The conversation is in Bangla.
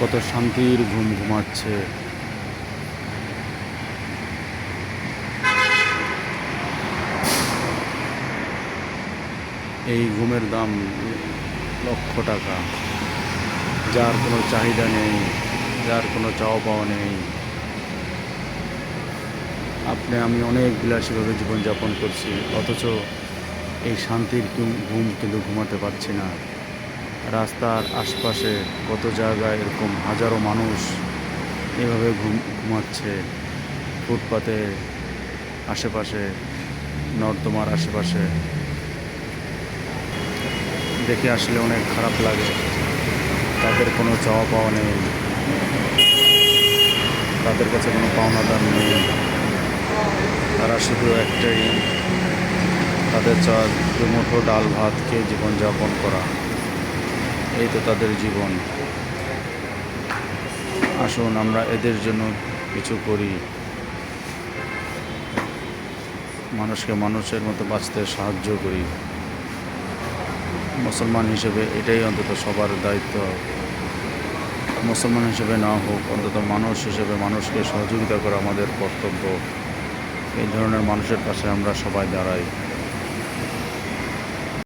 কত শান্তির ঘুম ঘুমাচ্ছে। এই ঘুমের দাম লক্ষ টাকা। যার কোনো চাহিদা নেই, যার কোনো চাওয়া পাওয়া নেই। আপনি, আমি অনেক বিলাসীভাবে জীবনযাপন করছি, অথচ এই শান্তির ঘুম- কিন্তু ঘুমাতে পারছি না। রাস্তার আশপাশে কত জায়গায় এরকম হাজারো মানুষ এভাবে ঘুম, ঘুমাচ্ছে। ফুটপাতে, আশেপাশে, নর্দমার আশেপাশে। দেখে আসলে অনেক খারাপ লাগে। তাদের কোনো চাওয়া পাওয়া নেই। তাদের কাছে কোনো পাওনাদার নেই। তারা শুধু একটাই, তাদের চাওয়া দুমুঠো ডাল ভাত খেয়ে জীবনযাপন করা। এই তো তাদের জীবন। আসুন, আমরা এদের জন্য কিছু করি। মানুষকে মানুষের মতো বাঁচতে সাহায্য করি। মুসলমান হিসেবে এটাই অন্তত সবার দায়িত্ব। মুসলমান হিসেবে না হোক, অন্তত মানুষ হিসেবে মানুষকে সহযোগিতা করা আমাদের কর্তব্য। এই ধরনের মানুষের পাশে আমরা সবাই দাঁড়াই।